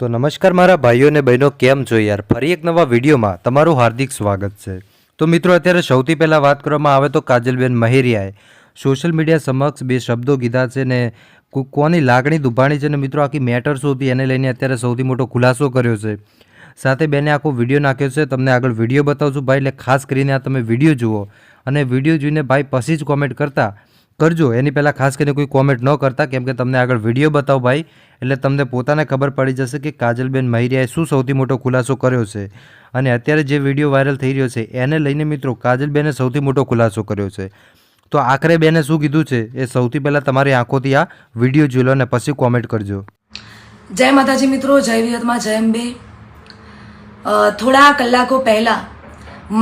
તો નમસ્કાર મારા ભાઈઓ અને બહેનો, કેમ છો યાર? ફરી એક નવા વિડીયોમાં તમારું હાર્દિક સ્વાગત છે. તો મિત્રો, અત્યારે સૌથી પહેલાં વાત કરવામાં આવે તો કાજલબેન મહેરિયાએ સોશિયલ મીડિયા સમક્ષ બે શબ્દો કીધા છે ને કોની લાગણી દુભાણી છે ને મિત્રો, આખી મેટર શું હતી એને લઈને અત્યારે સૌથી મોટો ખુલાસો કર્યો છે. સાથે બેને આખો વીડિયો નાખ્યો છે. તમને આગળ વીડિયો બતાવું છું ભાઈ, એટલે ખાસ કરીને આ તમે વીડિયો જુઓ અને વીડિયો જોઈને ભાઈ, પછી જ કોમેન્ટ કરતા કરજો. એની પહેલાં ખાસ કરીને કોઈ કોમેન્ટ ન કરતા, કેમ કે તમને આગળ વીડિયો બતાવો ભાઈ. એટલે તમને પોતાને ખબર પડી જશે કે કાજલબેન મહિરિયાએ શું સૌથી મોટો ખુલાસો કર્યો છે. અને અત્યારે જે વીડિયો વાયરલ થઈ રહ્યો છે, એને લઈને મિત્રો કાજલબેને સૌથી મોટો ખુલાસો કર્યો છે. તો આખરે બેને શું કીધું છે, એ સૌથી પહેલાં તમારી આંખોથી આ વીડિયો જોઈ લો અને પછી કોમેન્ટ કરજો. જય માતાજી મિત્રો, જય વિહતમાં જય અંબે. થોડા કલાકો પહેલાં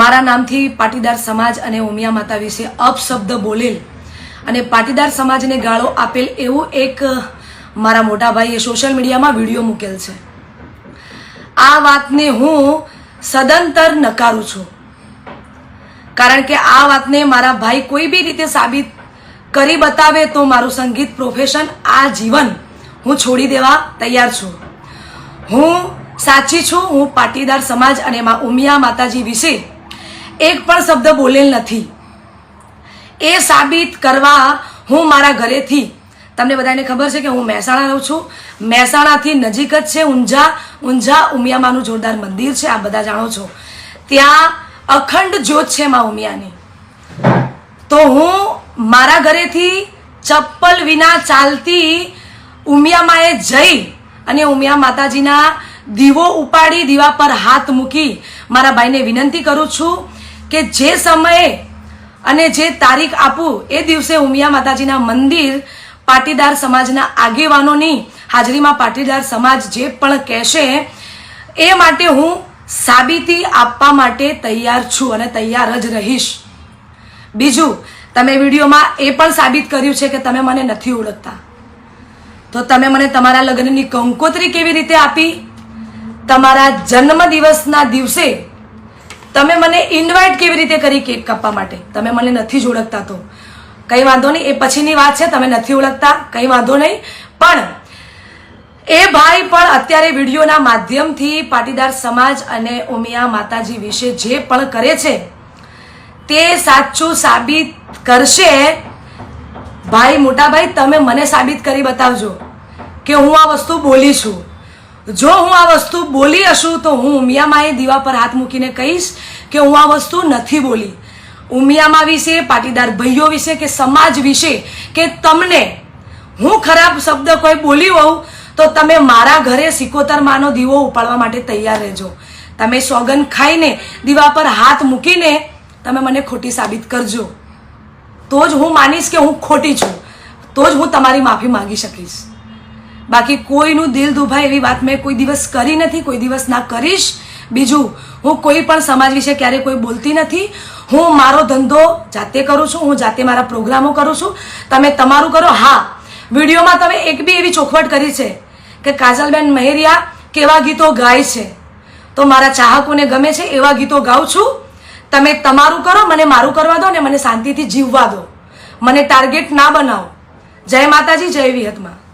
મારા નામથી પાટીદાર સમાજ અને ઉમિયા માતા વિશે અપશબ્દ બોલેલ. અને પાટીદાર સમાજને ગાળો આપેલ એવું એક મારા મોટા ભાઈએ સોશિયલ મીડિયામાં વીડિયો મૂકેલ છે. આ વાતને હું સદંતર નકારું છું. કારણ કે આ વાતને મારા ભાઈ કોઈ બી રીતે સાબિત કરી બતાવે તો મારું સંગીત પ્રોફેશન આ જીવન હું છોડી દેવા તૈયાર છું. હું સાચી છું, હું પાટીદાર સમાજ અને મા ઉમિયા માતાજી વિશે એક પણ શબ્દ બોલેલ નથી. એ સાબિત કરવા હું મારા ઘરેથી. તમને બધાને ખબર છે કે હું મહેસાણા રહું છું. મહેસાણાથી નજીક જ છે ઊંઝા ઊંઝા ઉમિયામાનું જોરદાર મંદિર છે આ બધા જાણો છો. ત્યાં અખંડ જ્યોત છે મા ઉમિયાની. તો હું મારા ઘરેથી ચપ્પલ વિના ચાલતી ઉમિયામાએ જઈ અને ઉમિયા માતાજીના દીવો ઉપાડી, દીવા પર હાથ મૂકી મારા ભાઈને વિનંતી કરું છું કે જે સમયે અને જે તારીખ આપું એ દિવસે ઉમિયા માતાજીના મંદિર પાટીદાર સમાજના આગેવાનોની હાજરીમાં પાટીદાર સમાજ જે પણ કહેશે, એ માટે હું સાબિતી આપવા માટે તૈયાર છું અને તૈયાર જ રહીશ. બીજું, તમે વિડીયોમાં એ પણ સાબિત કર્યું છે કે તમે મને નથી ઓળખતા. તો તમે મને તમારા લગ્નની કંકોત્રી કેવી રીતે આપી? તમારા જન્મ દિવસના દિવસે તમે મને ઇન્વાઇટ કેવી રીતે કરી કેક કાપવા માટે? તમે મને નથી જ ઓળખતા તો. કંઈ વાંધો નહીં, એ પછીની વાત છે, તમે નથી ઓળખતા, કંઈ વાંધો નહીં. પણ એ ભાઈ પણ અત્યારે વિડીયોના માધ્યમથી પાટીદાર સમાજ અને ઉમિયા માતાજી વિશે જે પણ કરે છે, તે સાચું સાબિત કરશે. ભાઈ મોટા ભાઈ તમે મને સાબિત કરી બતાવજો કે હું આ વસ્તુ બોલી છું. જો હું આ વસ્તુ બોલી હશું તો હું ઉમિયામાએ દીવા પર હાથ મૂકીને કહીશ કે હું આ વસ્તુ નથી બોલી. ઉમિયામાં વિશે, પાટીદાર ભાઈઓ વિશે કે સમાજ વિશે કે તમને હું ખરાબ શબ્દ કોઈ બોલી હોઉં તો તમે મારા ઘરે સિકોતર માનો દીવો ઉપાડવા માટે તૈયાર રહેજો. તમે સોગન ખાઈને દીવા પર હાથ મૂકીને તમે મને ખોટી સાબિત કરજો. તો જ હું માનીશ કે હું ખોટી છું. તો જ હું તમારી માફી માંગી શકીશ. બાકી કોઈનું દિલ દુભાય એવી વાત મેં કોઈ દિવસ કરી નથી, કોઈ દિવસ ના કરીશ. બીજું, હું કોઈ પણ સમાજ વિશે ક્યારેય કોઈ બોલતી નથી. હું મારો ધંધો જાતે કરું છું, હું જાતે મારા પ્રોગ્રામો કરું છું. તમે તમારું કરો. હા, વિડીયોમાં તમે એક બી એવી ચોખવટ કરી છે કે કાજલબેન મહેરિયા કેવા ગીતો ગાય છે. તો મારા ચાહકોને ગમે છે એવા ગીતો ગાઉં છું. તમે તમારું કરો, મને મારું કરવા દો ને મને શાંતિથી જીવવા દો. મને ટાર્ગેટ ના બનાવો. જય માતાજી, જય વિહતમાં.